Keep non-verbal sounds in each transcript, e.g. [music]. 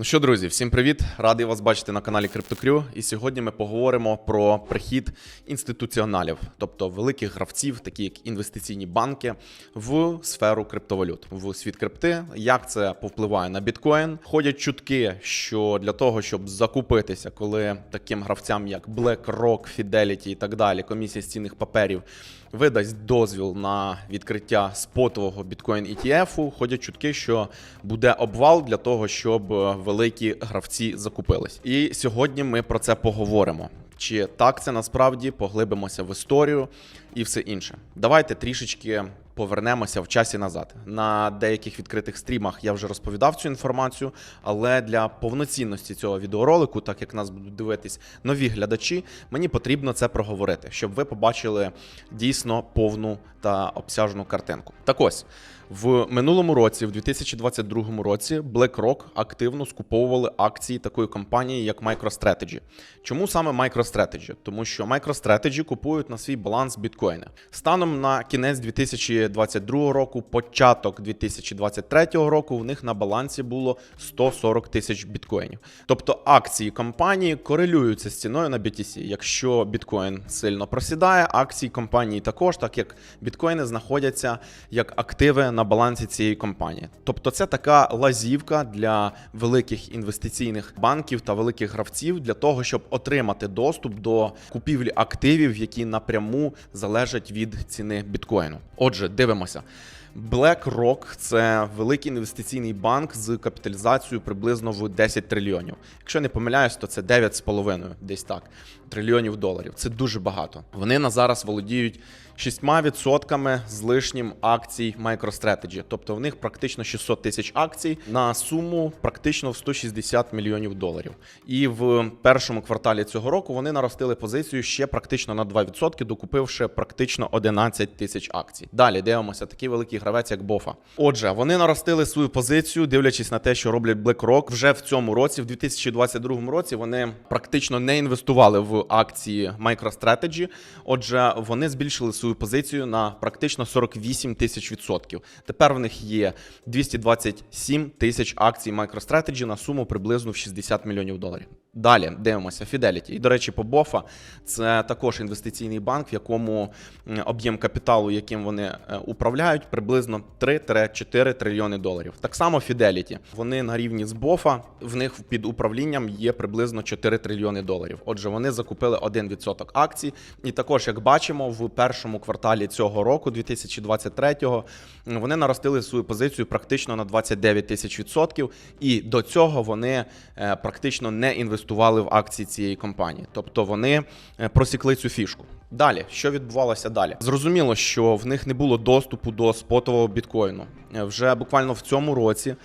Ну що, друзі, всім привіт! Радий вас бачити на каналі CryptoCrew. І сьогодні ми поговоримо про прихід інституціоналів, тобто великих гравців, такі як інвестиційні банки, в сферу криптовалют, в світ крипти. Як це повпливає на біткоін? Ходять чутки, що для того, щоб закупитися, коли таким гравцям, як BlackRock, Fidelity і так далі, комісія з цінних паперів видасть дозвіл на відкриття спотового біткоін ETF, ходять чутки, що буде обвал для того, щоб е, великі гравці закупились. І сьогодні ми про це поговоримо. Чи так це насправді поглибимося в історію і все інше? Давайте трішечки повернемося в часі назад. На деяких відкритих стрімах я вже розповідав цю інформацію, але для повноцінності цього відеоролику, так як нас будуть дивитись нові глядачі, мені потрібно це проговорити, щоб ви побачили дійсно повну та обсяжну картинку. Так ось. В минулому році, в 2022 році, BlackRock активно скуповували акції такої компанії, як MicroStrategy. Чому саме MicroStrategy? Тому що MicroStrategy купують на свій баланс біткоїни. Станом на кінець 2022 року, початок 2023 року, в них на балансі було 140 тисяч біткоїнів. Тобто акції компанії корелюються з ціною на BTC. Якщо біткоін сильно просідає, акції компанії також, так як біткоїни знаходяться як активи на балансі цієї компанії. Тобто, це така лазівка для великих інвестиційних банків та великих гравців для того, щоб отримати доступ до купівлі активів, які напряму залежать від ціни біткоїну. Отже, дивимося. BlackRock – це великий інвестиційний банк з капіталізацією приблизно в 10 трильйонів. Якщо не помиляюсь, то це 9,5 десь так трильйонів доларів. Це дуже багато. Вони на зараз володіють 6% з лишнім акцій MicroStrategy. Тобто в них практично 600 тисяч акцій на суму практично в 160 мільйонів доларів. І в першому кварталі цього року вони наростили позицію ще практично на 2%, докупивши практично 11 тисяч акцій. Далі дивимося, такий великий гравець, як Бофа. Отже, вони наростили свою позицію, дивлячись на те, що роблять BlackRock. Вже в цьому році, в 2022 році, вони практично не інвестували в акції MicroStrategy. Отже, вони збільшили свою позицію на практично 48 тисяч відсотків. Тепер в них є 227 тисяч акцій MicroStrategy на суму приблизно в 60 мільйонів доларів. Далі дивимося Fidelity. І, до речі, по BOFA це також інвестиційний банк, в якому об'єм капіталу, яким вони е, управляють, приблизно 3-4 трильйони доларів. Так само Fidelity. Вони на рівні з BOFA, в них під управлінням є приблизно 4 трильйони доларів. Отже, вони закупили 1% акцій. І також, як бачимо, в першому кварталі цього року, 2023-го, м, вони наростили свою позицію практично на 29 тисяч відсотків. І до цього вони е, практично не інвестували в акції цієї компанії. Тобто вони е, просікли цю фішку. Далі, що відбувалося далі? Зрозуміло, що в них не було доступу до спотового біткоїну. Е, Вже буквально в цьому році.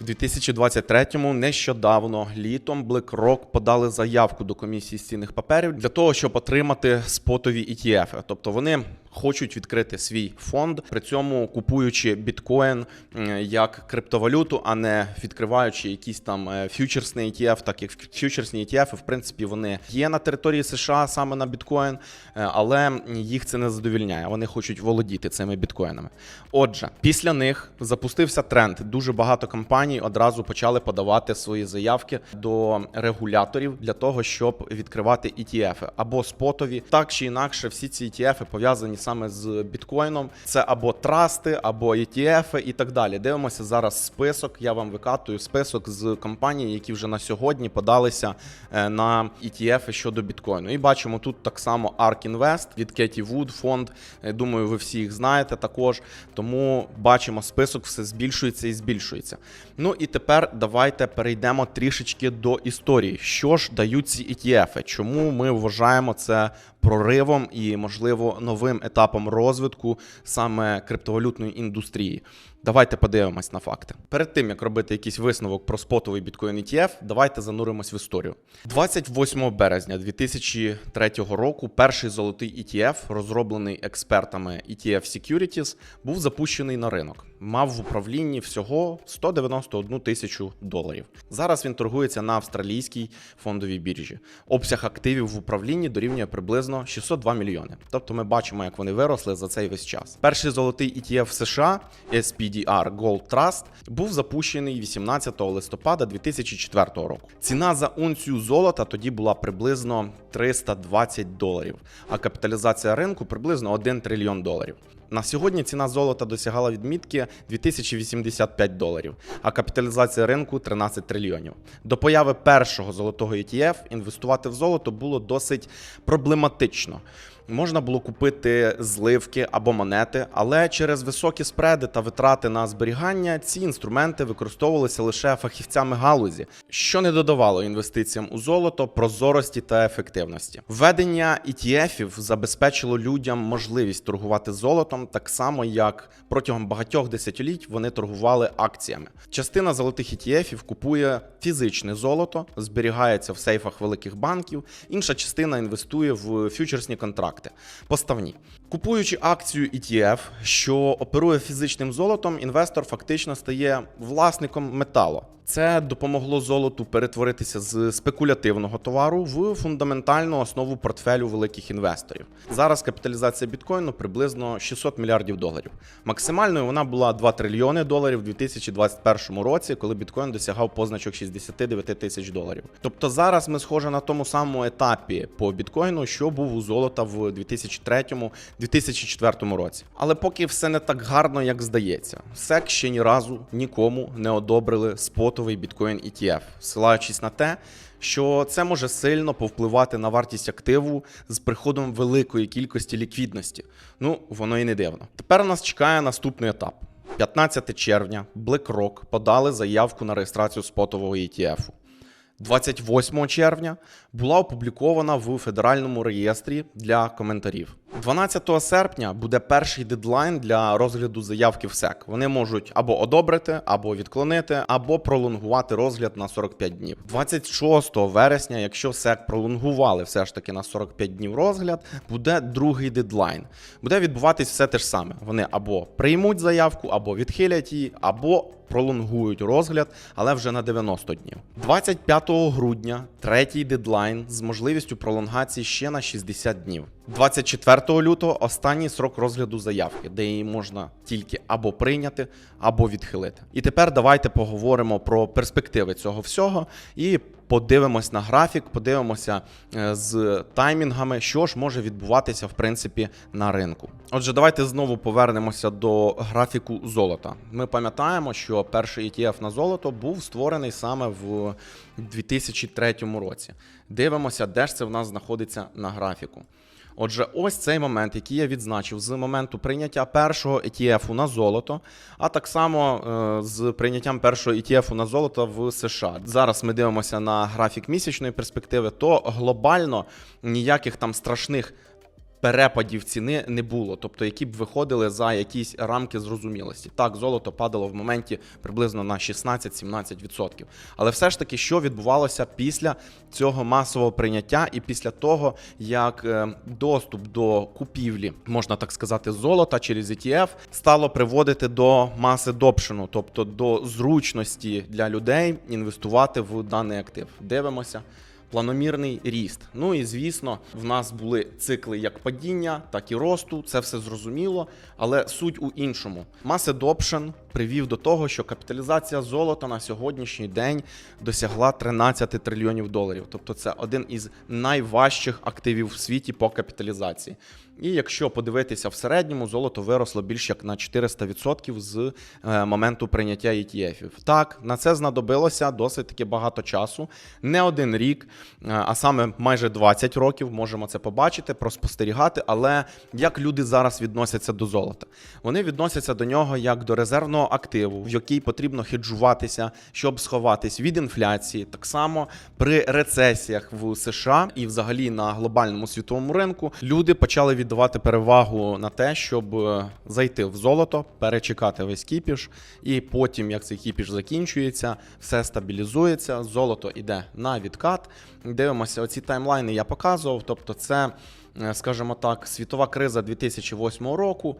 В 2023-му нещодавно літом BlackRock подали заявку до комісії з цінних паперів для того, щоб отримати спотові ETF. Тобто вони хочуть відкрити свій фонд, при цьому купуючи біткоін е, як криптовалюту, а не відкриваючи якийсь там е, фьючерсний ETF, так як фьючерсні ETF, в принципі, вони є на території США саме на біткоін, е, але їх це не задовільняє. Вони хочуть володіти цими біткоїнами. Отже, після них запустився тренд. Дуже багато компаній одразу почали подавати свої заявки до регуляторів для того, щоб відкривати ETF або спотові. Так чи інакше, всі ці ETF пов'язані саме з біткоїном. Це або трасти, або ETF і так далі. Дивимося зараз список. Я вам викатую список з компаній, які вже на сьогодні подалися е, на ETF щодо біткоїну. І бачимо тут так само ARK Invest від Кеті Вуд фонд. Думаю, ви всі їх знаєте також. Тому бачимо, список все збільшується і збільшується. Ну і тепер давайте перейдемо трішечки до історії. Що ж дають ці ETF? Чому ми вважаємо це проривом і, можливо, новим етапом розвитку саме криптовалютної індустрії? Давайте подивимось на факти. Перед тим як робити якийсь висновок про спотовий біткоін ETF, давайте зануримось в історію. 28 березня 2003 року перший золотий ETF, розроблений експертами ETF Securities, був запущений на ринок. Мав в управлінні всього 191 тисячу доларів. Зараз він торгується на австралійській фондовій біржі. Обсяг активів в управлінні дорівнює приблизно 602 мільйони. Тобто ми бачимо, як вони виросли за цей весь час. Перший золотий ETF США SPDR Gold Trust був запущений 18 листопада 2004 року. Ціна за унцію золота тоді була приблизно 320 доларів, а капіталізація ринку приблизно 1 трильйон доларів. На сьогодні ціна золота досягала відмітки 2085 доларів, а капіталізація ринку 13 трильйонів. До появи першого золотого ETF інвестувати в золото було досить проблематично. Можна було купити зливки або монети, але через високі спреди та витрати на зберігання ці інструменти використовувалися лише фахівцями галузі, що не додавало інвестиціям у золото прозорості та ефективності. Введення ETF-ів забезпечило людям можливість торгувати золотом, так само як протягом багатьох десятиліть вони торгували акціями. Частина золотих ETF-ів купує фізичне золото, зберігається в сейфах великих банків. Інша частина інвестує в фьючерсні контракти. Поставні, купуючи акцію ETF, що оперує фізичним золотом, інвестор фактично стає власником металу. Це допомогло золоту перетворитися з спекулятивного товару в фундаментальну основу портфелю великих інвесторів. Зараз капіталізація біткоїну приблизно 600 мільярдів доларів. Максимальною вона була 2 трильйони доларів у 2021 році, коли біткоін досягав позначок 69 тисяч доларів. Тобто зараз ми схожі на тому самому етапі по біткоїну, що був у золота в 2003-2004 році. Але поки все не так гарно, як здається, SEC ще ні разу нікому не одобрили спотовий біткоін ETF, ссилаючись на те, що це може сильно повпливати на вартість активу з приходом великої кількості ліквідності. Ну, воно і не дивно. Тепер нас чекає наступний етап. 15 червня BlackRock подали заявку на реєстрацію спотового ETF. 28 червня була опублікована в федеральному реєстрі для коментарів. 12 серпня буде перший дедлайн для розгляду заявки в SEC. Вони можуть або одобрити, або відклонити, або пролонгувати розгляд на 45 днів. 26 вересня, якщо SEC пролонгували все ж таки на 45 днів розгляд, буде другий дедлайн. Буде відбуватись все те ж саме. Вони або приймуть заявку, або відхилять її, або пролонгують розгляд, але вже на 90 днів. 25 грудня третій дедлайн з можливістю пролонгації ще на 60 днів. 24 лютого останній срок розгляду заявки, де її можна тільки або прийняти, або відхилити. І тепер давайте поговоримо про перспективи цього всього і подивимось на графік, подивимося е, з таймінгами, що ж може відбуватися в принципі на ринку. Отже, давайте знову повернемося до графіку золота. Ми пам'ятаємо, що перший ETF на золото був створений саме в 2003 році. Дивимося, де ж це в нас знаходиться на графіку. Отже, ось цей момент, який я відзначив з моменту прийняття першого ETF на золото, а так само е, з прийняттям першого ETF на золото в США. Зараз ми дивимося на графік місячної перспективи, то глобально ніяких там страшних. Перепадів ціни не було, тобто які б виходили за якісь рамки зрозумілості. Так, золото падало в моменті приблизно на 16-17%. Але все ж таки, що відбувалося після цього масового прийняття, і після того, як е, доступ до купівлі, можна так сказати, золота через ETF стало приводити до маси допшену, тобто до зручності для людей інвестувати в даний актив. Дивимося планомірний ріст. Ну і звісно, в нас були цикли як падіння, так і росту. Це все зрозуміло, але суть у іншому. Mass Option привів до того, що капіталізація золота на сьогоднішній день досягла 13 трильйонів доларів. Тобто, це один із найважчих активів в світі по капіталізації. І якщо подивитися в середньому, золото виросло більш як на 400% з е, моменту прийняття ETF. Так, на це знадобилося досить таки багато часу, не один рік, е, а саме майже 20 років. Можемо це побачити, проспостерігати. Але як люди зараз відносяться до золота? Вони відносяться до нього як до резервного активу, в який потрібно хеджуватися, щоб сховатись від інфляції. Так само при рецесіях в США і взагалі на глобальному світовому ринку люди почали віддавати перевагу на те, щоб е, зайти в золото, перечекати весь кіпіш, і потім, як цей кіпіш закінчується, все стабілізується, золото йде на відкат. Дивимося, оці таймлайни я показував. Тобто, це, е, скажімо так, світова криза 2008 року.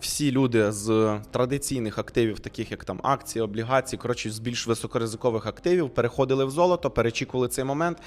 Всі люди з традиційних активів, таких як там акції, облігації, коротше, з більш високоризикових активів, переходили в золото, перечікували цей момент.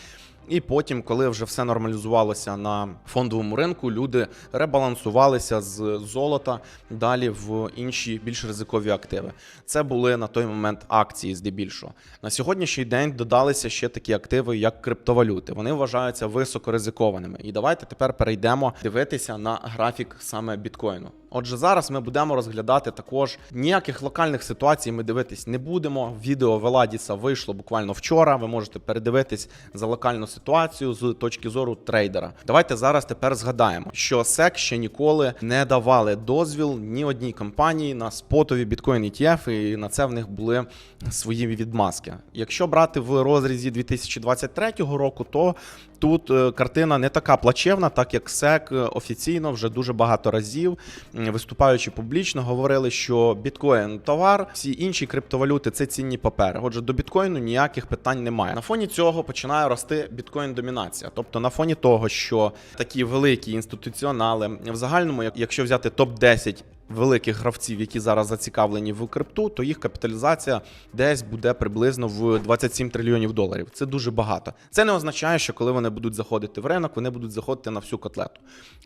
І потім, коли вже все нормалізувалося на фондовому ринку, люди ребалансувалися з золота далі в інші більш ризикові активи. Це були на той момент акції, здебільшого. На сьогоднішній день додалися ще такі активи, як криптовалюти. Вони вважаються високоризикованими. І давайте тепер перейдемо дивитися на графік саме біткоїну. Отже, зараз ми будемо розглядати також ніяких локальних ситуацій. Ми дивитись не будемо. Відео Веладіса вийшло буквально вчора. Ви можете передивитись за локальну ситуацію з точки зору трейдера. Давайте зараз тепер згадаємо, що SEC ще ніколи не давали дозвіл ні одній компанії на спотові біткоін ETF, і на це в них були свої відмазки. Якщо брати в розрізі 2023 року, то Тут е, картина не така плачевна, так як СЕК е, офіційно вже дуже багато разів, виступаючи публічно, говорили, що біткоін товар, всі інші криптовалюти це цінні папери. Отже, до біткоїну ніяких питань немає. На фоні цього починає рости біткоін-домінація. Тобто, на фоні того, що такі великі інституціонали в загальному, як- якщо взяти топ 10 великих гравців, які зараз зацікавлені в крипту, то їх капіталізація десь буде приблизно в 27 трильйонів доларів. Це дуже багато. Це не означає, що коли вони будуть заходити в ринок, вони будуть заходити на всю котлету.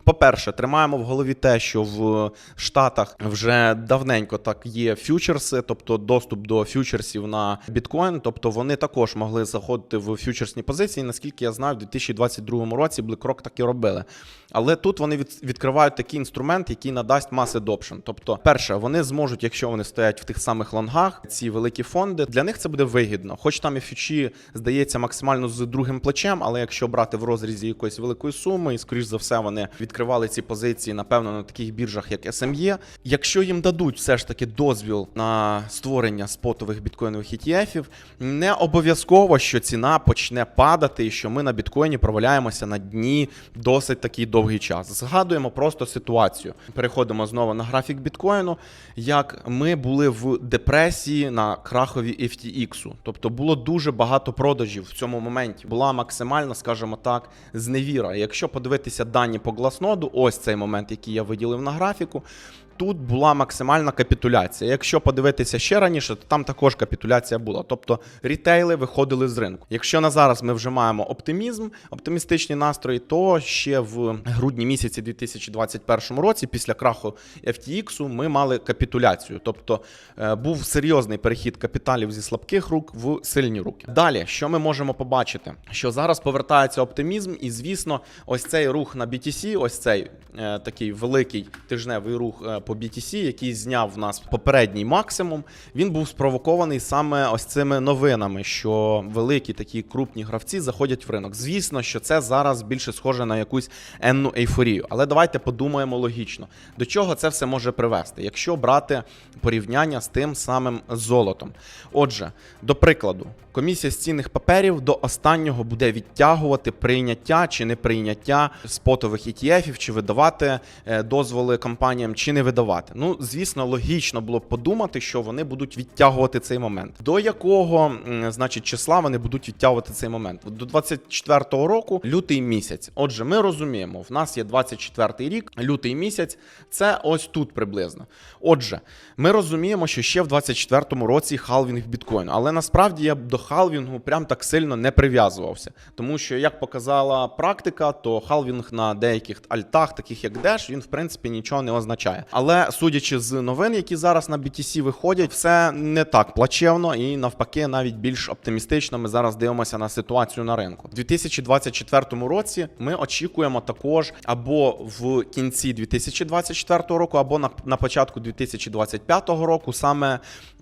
По-перше, тримаємо в голові те, що в Штатах вже давненько так є фьючерси, тобто доступ до фьючерсів на біткоін. Тобто вони також могли заходити в фьючерсні позиції. Наскільки я знаю, в 2022 році BlackRock так і робили. Але тут вони від, відкривають такий інструмент, який надасть маси mass adoption. Тобто, перше, вони зможуть, якщо вони стоять в тих самих лонгах, ці великі фонди, для них це буде вигідно. Хоч там і фічі здається максимально з другим плечем, але якщо брати в розрізі якоїсь великої суми, і скоріш за все вони відкривали ці позиції, напевно, на таких біржах, як SME. Якщо їм дадуть все ж таки дозвіл на створення спотових біткоїнових ETF, не обов'язково, що ціна почне падати, і що ми на біткоїні проваляємося на дні досить такий довгий час. Згадуємо просто ситуацію. Переходимо знову на графік біткоїну. Як ми були в депресії на крахові FTX. Тобто було дуже багато продажів в цьому моменті. Була максимальна, скажімо так, зневіра. Якщо подивитися дані по гласноду, ось цей момент, який я виділив на графіку. Тут була максимальна капітуляція. Якщо подивитися ще раніше, то там також капітуляція була. Тобто рітейли виходили з ринку. Якщо на зараз ми вже маємо оптимізм, оптимістичні настрої, то ще в грудні місяці 2021 році, після краху FTX, ми мали капітуляцію. Тобто е, був серйозний перехід капіталів зі слабких рук в сильні руки. Далі, що ми можемо побачити? Що зараз повертається оптимізм, і звісно, ось цей рух на BTC, ось цей е, такий великий тижневий рух е, по BTC, який зняв в нас попередній максимум, він був спровокований саме ось цими новинами, що великі такі крупні гравці заходять в ринок. Звісно, що це зараз більше схоже на якусь енну ейфорію. Але давайте подумаємо логічно, до чого це все може привести, якщо брати порівняння з тим самим золотом. Отже, до прикладу, комісія з цінних паперів до останнього буде відтягувати прийняття чи неприйняття спотових ETF, чи видавати е, дозволи компаніям, чи не видавати. Ну, звісно, логічно було б подумати, що вони будуть відтягувати цей момент. До якого значить числа вони будуть відтягувати цей момент? До 24-го року, лютий місяць. Отже, ми розуміємо, в нас є 24-й рік, лютий місяць. Це ось тут приблизно. Отже, ми розуміємо, що ще в 24-му році халвінг біткоїну, але насправді я б до халвінгу прям так сильно не прив'язувався, тому що як показала практика, то халвінг на деяких альтах, таких як Dash, він в принципі нічого не означає. Але судячи з новин, які зараз на BTC виходять, все не так плачевно і навпаки, навіть більш оптимістично. Ми зараз дивимося на ситуацію на ринку. У 2024 році ми очікуємо також або в кінці 2024 року, або на, на початку 2025 року саме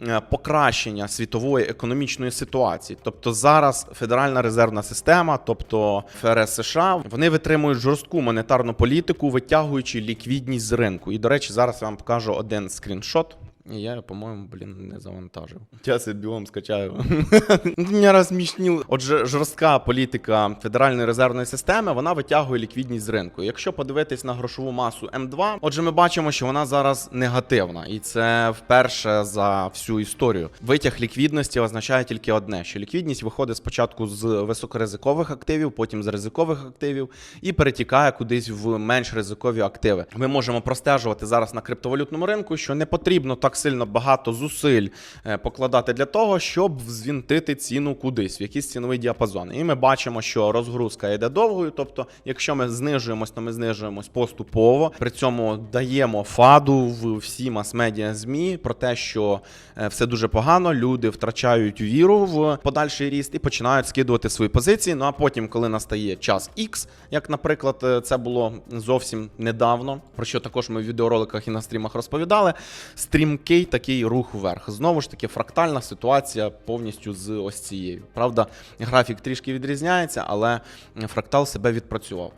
е, покращення світової економічної ситуації. Тобто зараз Федеральна резервна система, тобто ФРС США, вони витримують жорстку монетарну політику, витягуючи ліквідність з ринку. І до речі, зараз вам покажу один скріншот. Я, по-моєму, блін, не завантажив. Я це білом скачаю. [laughs] Мене розмішніло. Отже, жорстка політика Федеральної резервної системи вона витягує ліквідність з ринку. Якщо подивитись на грошову масу М2, отже, ми бачимо, що вона зараз негативна, і це вперше за всю історію. Витяг ліквідності означає тільки одне: що ліквідність виходить спочатку з високоризикових активів, потім з ризикових активів і перетікає кудись в менш ризикові активи. Ми можемо простежувати зараз на криптовалютному ринку, що не потрібно так так сильно багато зусиль е, покладати для того, щоб взвінтити ціну кудись, в якийсь ціновий діапазон. І ми бачимо, що розгрузка йде довгою. Тобто, якщо ми знижуємось, то ми знижуємось поступово. При цьому даємо фаду в всі мас-медіа змі про те, що е, все дуже погано. Люди втрачають віру в подальший ріст і починають скидувати свої позиції. Ну а потім, коли настає час X, як, наприклад, е, це було зовсім недавно, про що також ми в відеороликах і на стрімах розповідали. Стрімкий такий рух вверх. Знову ж таки, фрактальна ситуація повністю з ось цією. Правда, графік трішки відрізняється, але фрактал себе відпрацював.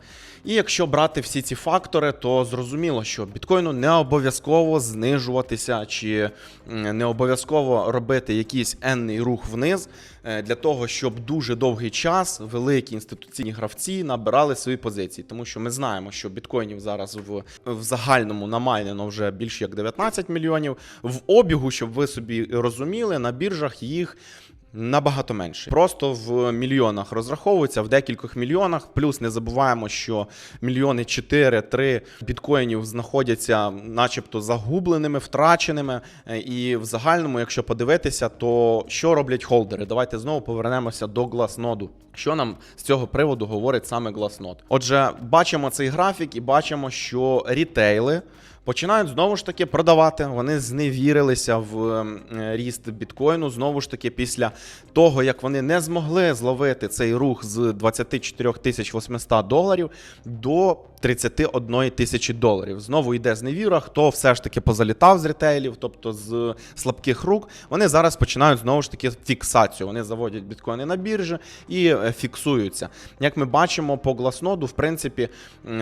І якщо брати всі ці фактори, то зрозуміло, що біткоїну не обов'язково знижуватися чи не обов'язково робити якийсь енний рух вниз е, для того, щоб дуже довгий час великі інституційні гравці набирали свої позиції. Тому що ми знаємо, що біткоїнів зараз в, в загальному намайнено вже більше як 19 мільйонів. В обігу, щоб ви собі розуміли, на біржах їх. Набагато менше. Просто в мільйонах розраховується, в декількох мільйонах. Плюс не забуваємо, що мільйони 4-3 біткоїнів знаходяться, начебто, загубленими, втраченими. Е, І в загальному, якщо подивитися, то що роблять холдери? Давайте знову повернемося до гласноду. Що нам з цього приводу говорить саме гласнод? Отже, бачимо цей графік і бачимо, що рітейли. Починають знову ж таки продавати. Вони зневірилися в е, ріст біткоїну. Знову ж таки, після того, як вони не змогли зловити цей рух з 24 тисяч 800 доларів до 31 тисячі доларів. Знову йде зневіра. Хто все ж таки позалітав з ретейлів, тобто з слабких рук, вони зараз починають знову ж таки фіксацію. Вони заводять біткоїни на біржі і е, фіксуються. Як ми бачимо по гласноду, в принципі,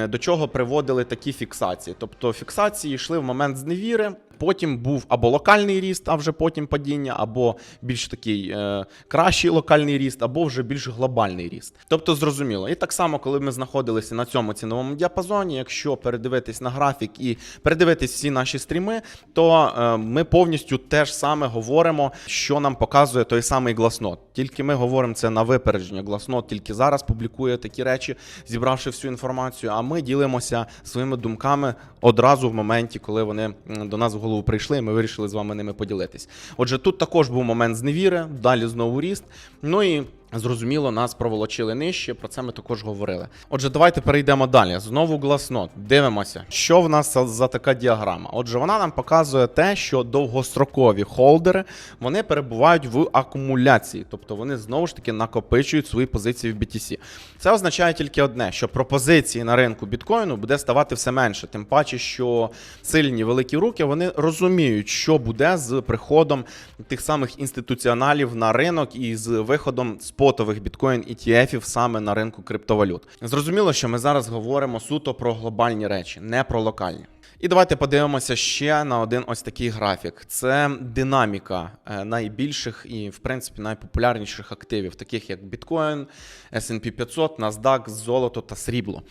до чого приводили такі фіксації. Тобто фіксації йшли в момент зневіри. Потім був або локальний ріст, а вже потім падіння, або більш такий е, кращий локальний ріст, або вже більш глобальний ріст. Тобто зрозуміло. І так само, коли ми знаходилися на цьому ціновому діапазоні, якщо передивитись на графік і передивитись всі наші стріми, то е, ми повністю те ж саме говоримо, що нам показує той самий гласнот. Тільки ми говоримо це на випередження. Гласнот тільки зараз публікує такі речі, зібравши всю інформацію. А ми ділимося своїми думками одразу в моменті, коли вони до нас в голову прийшли. і Ми вирішили з вами ними поділитись. Отже, тут також був момент зневіри, далі знову ріст. Ну і. Зрозуміло, нас проволочили нижче, про це ми також говорили. Отже, давайте перейдемо далі. Знову гласнот. Дивимося, що в нас за- така діаграма. Отже, вона нам показує те, що довгострокові холдери вони перебувають в акумуляції, тобто вони знову ж таки накопичують свої позиції в BTC. Це означає тільки одне: що пропозиції на ринку біткоїну буде ставати все менше. Тим паче, що сильні великі руки вони розуміють, що буде з приходом тих самих інституціоналів на ринок і з виходом спотових біткоін ETF саме на ринку криптовалют. Зрозуміло, що ми зараз говоримо суто про глобальні речі, не про локальні. І давайте подивимося ще на один ось такий графік. Це динаміка е, найбільших і, в принципі, найпопулярніших активів, таких як біткоін, S&P 500, NASDAQ, золото та срібло.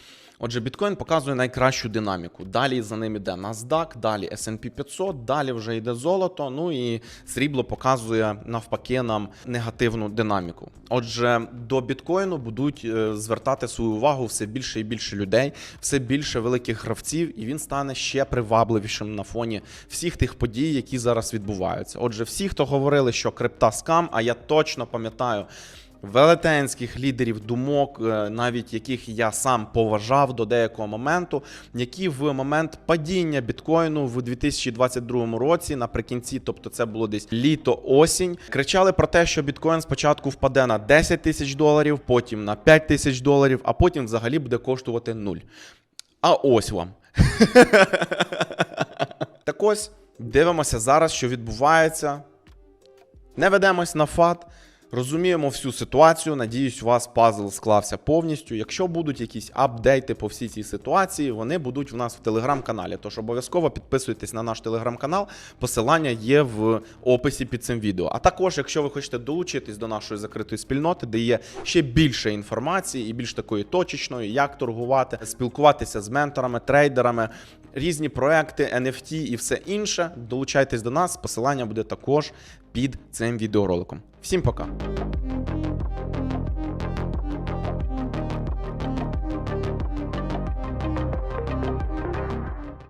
Отже, біткоін показує найкращу динаміку. Далі за ним іде NASDAQ, далі S&P 500, далі вже йде золото. Ну і срібло показує навпаки нам негативну динаміку. Отже, до біткоїну будуть е, звертати свою увагу все більше і більше людей, все більше великих гравців, і він стане ще привабливішим на фоні всіх тих подій, які зараз відбуваються. Отже, всі, хто говорили, що крипта скам, а я точно пам'ятаю велетенських лідерів думок, е, навіть яких я сам поважав до деякого моменту, які в момент падіння біткоїну в 2022 році, наприкінці, тобто це було десь літо-осінь, кричали про те, що біткоін спочатку впаде на 10 тисяч доларів, потім на 5 тисяч доларів, а потім взагалі буде коштувати нуль. А ось вам. [laughs] Так ось дивимося зараз, що відбувається. Не ведемось на фат. Розуміємо всю ситуацію. Надіюсь, у вас пазл склався повністю. Якщо будуть якісь апдейти по всій цій ситуації, вони будуть в нас в телеграм-каналі. Тож обов'язково підписуйтесь на наш телеграм-канал. Посилання є в описі під цим відео. А також, якщо ви хочете долучитись до нашої закритої спільноти, де є ще більше інформації і більш такої точечної, як торгувати, спілкуватися з менторами, трейдерами, різні проекти, NFT і все інше. Долучайтесь до нас. Посилання буде також під цим відеороликом. Всім пока!